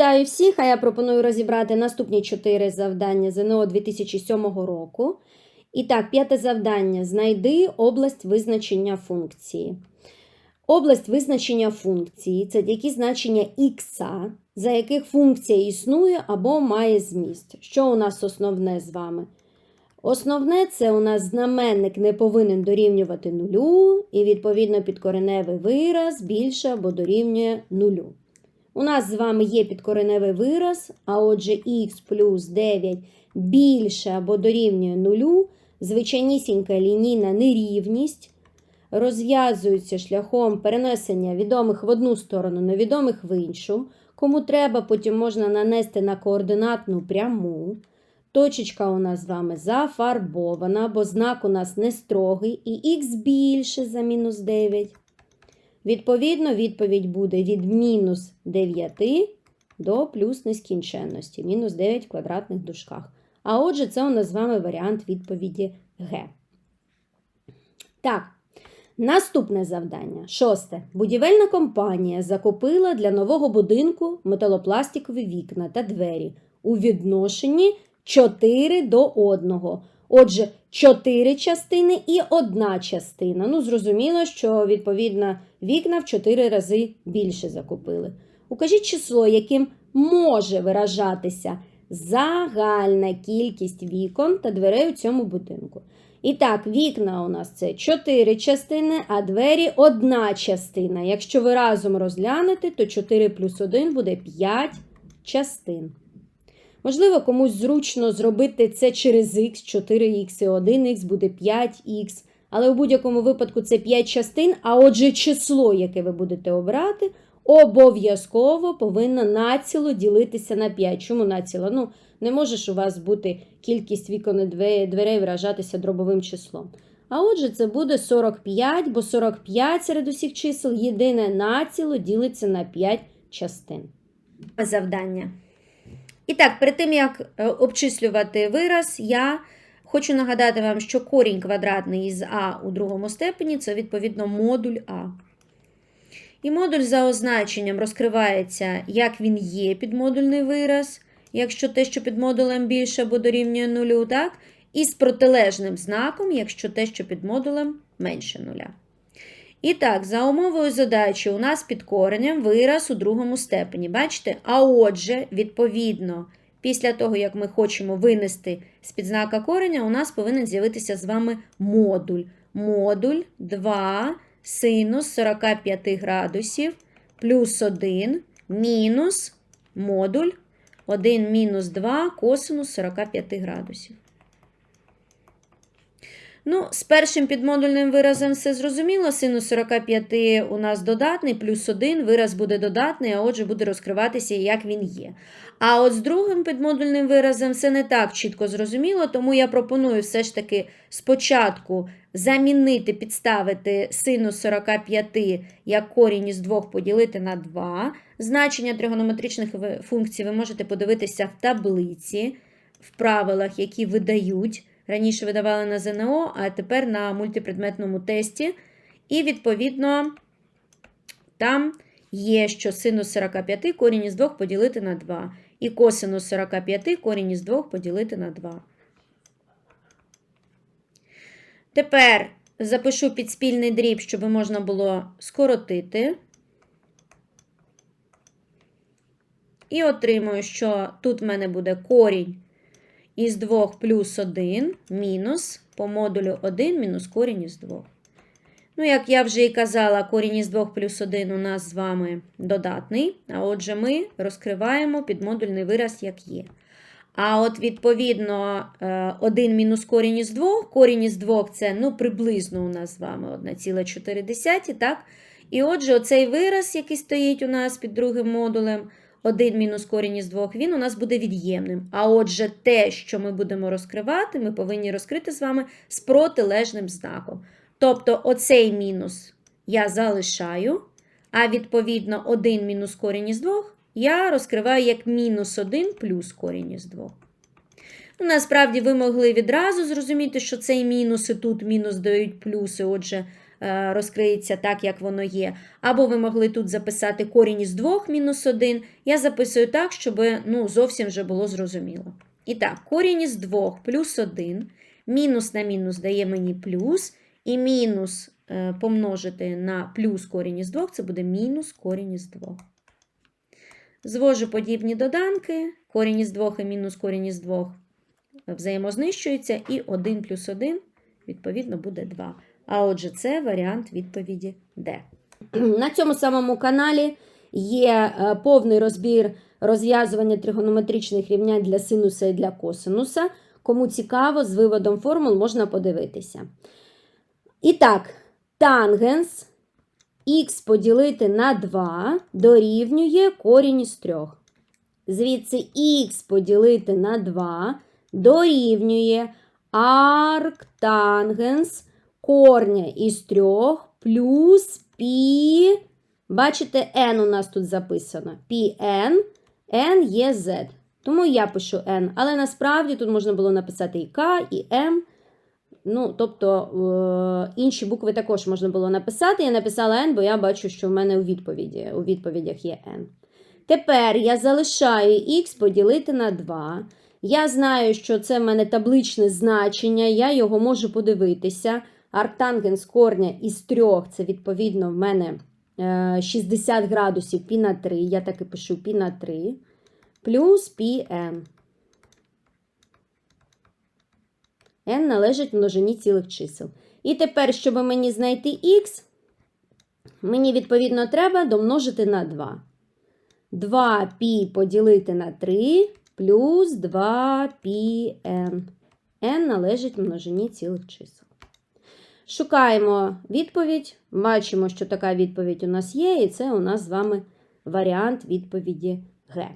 Вітаю всіх! А я пропоную розібрати наступні чотири завдання ЗНО 2007 року. І так, п'яте завдання. Знайди область визначення функції. Область визначення функції це які значення х, за яких функція існує або має зміст. Що у нас основне з вами? Основне це у нас знаменник не повинен дорівнювати нулю, і відповідно підкореневий вираз більше або дорівнює нулю. У нас з вами є підкореневий вираз, а отже х плюс 9 більше або дорівнює нулю, звичайнісінька лінійна нерівність розв'язується шляхом перенесення відомих в одну сторону, невідомих в іншу. Кому треба, потім можна нанести на координатну пряму. Точечка у нас з вами зафарбована, бо знак у нас не строгий, і х більше за мінус 9. Відповідно, відповідь буде від мінус 9 до плюс нескінченності, мінус 9 в квадратних дужках. А отже, це у нас з вами варіант відповіді Г. Так, наступне завдання. Шосте. Будівельна компанія закупила для нового будинку металопластикові вікна та двері у відношенні 4 до 1. Отже, 4 частини і одна частина. Ну, зрозуміло, що, відповідно, вікна в 4 рази більше закупили. Укажіть число, яким може виражатися загальна кількість вікон та дверей у цьому будинку. І так, вікна у нас це 4 частини, а двері одна частина. Якщо ви разом розглянете, то 4 плюс 1 буде 5 частин. Можливо, комусь зручно зробити це через х, 4х і 1х буде 5х. Але у будь-якому випадку це 5 частин, а отже, число, яке ви будете обрати, обов'язково повинно націло ділитися на 5. Чому націло? Ну, не може ж у вас бути кількість вікон і дверей виражатися дробовим числом. А отже, це буде 45, бо 45 серед усіх чисел єдине націло ділиться на 5 частин. Завдання. І так, перед тим, як е, обчислювати вираз, я хочу нагадати вам, що корінь квадратний із А у другому степені це відповідно модуль А. І модуль за означенням розкривається, як він є підмодульний вираз, якщо те, що під модулем більше або дорівнює нулю, так? І з протилежним знаком, якщо те, що під модулем менше нуля. І так, за умовою задачі у нас під коренем вираз у другому степені. Бачите? А отже, відповідно, після того, як ми хочемо винести з під знака кореня, у нас повинен з'явитися з вами модуль. Модуль 2 синус 45 градусів плюс 1 мінус модуль 1 мінус 2 косинус 45 градусів. Ну, з першим підмодульним виразом все зрозуміло. Синус 45 у нас додатний, плюс 1, вираз буде додатний, а отже, буде розкриватися, як він є. А от з другим підмодульним виразом все не так чітко зрозуміло, тому я пропоную все ж таки спочатку замінити, підставити синус 45 як корінь із 2 поділити на 2. Значення тригонометричних функцій ви можете подивитися в таблиці, в правилах, які видають. Раніше видавали на ЗНО, а тепер на мультипредметному тесті. І, відповідно, там є, що синус 45 корінь із 2 поділити на 2. І косинус 45 корінь із 2 поділити на 2. Тепер запишу підспільний дріб, щоб можна було скоротити. І отримую, що тут в мене буде корінь із 2 плюс 1 мінус по модулю 1 мінус корінь із 2. Ну, як я вже і казала, корінь із 2 плюс 1 у нас з вами додатний. А отже, ми розкриваємо підмодульний вираз, як є. А от, відповідно, 1 мінус корінь із 2, корінь із 2 це ну, приблизно у нас з вами 1,4. так? І отже, оцей вираз, який стоїть у нас під другим модулем, 1 мінус корінь із 2, він у нас буде від'ємним. А отже, те, що ми будемо розкривати, ми повинні розкрити з вами з протилежним знаком. Тобто, оцей мінус я залишаю, а відповідно 1 мінус корінь із 2 я розкриваю як мінус 1 плюс корінь із 2. Ну, Насправді, ви могли відразу зрозуміти, що цей мінус і тут мінус дають плюси. Отже, розкриється так, як воно є. Або ви могли тут записати корінь із 2 мінус 1. Я записую так, щоб ну, зовсім вже було зрозуміло. І так, корінь із 2 плюс 1. Мінус на мінус дає мені плюс. І мінус е, помножити на плюс корінь із 2, це буде мінус корінь із 2. Звожу подібні доданки. Корінь із 2 і мінус корінь із 2 взаємознищуються, і 1 плюс 1, відповідно, буде 2. А отже, це варіант відповіді Д. На цьому самому каналі є е, повний розбір розв'язування тригонометричних рівнянь для синуса і для косинуса. Кому цікаво, з виводом формул можна подивитися. І так, тангенс х поділити на 2 дорівнює корінь із 3. Звідси х поділити на 2 дорівнює арктангенс корня із 3 плюс пі. Бачите, n у нас тут записано. Pn, n є z. Тому я пишу n. Але насправді тут можна було написати і k, і m. Ну, тобто е, інші букви також можна було написати. Я написала n, бо я бачу, що в мене у відповіді, у відповідях є n. Тепер я залишаю x поділити на 2. Я знаю, що це в мене табличне значення, я його можу подивитися. Арктангенс корня із 3, це відповідно в мене е, 60 градусів пі на 3. Я так і пишу пі на 3. Плюс πn. n належить множині цілих чисел. І тепер, щоб мені знайти x, мені відповідно треба домножити на 2. 2π поділити на 3 плюс 2πn. n належить множині цілих чисел. Шукаємо відповідь. Бачимо, що така відповідь у нас є, і це у нас з вами варіант відповіді Г.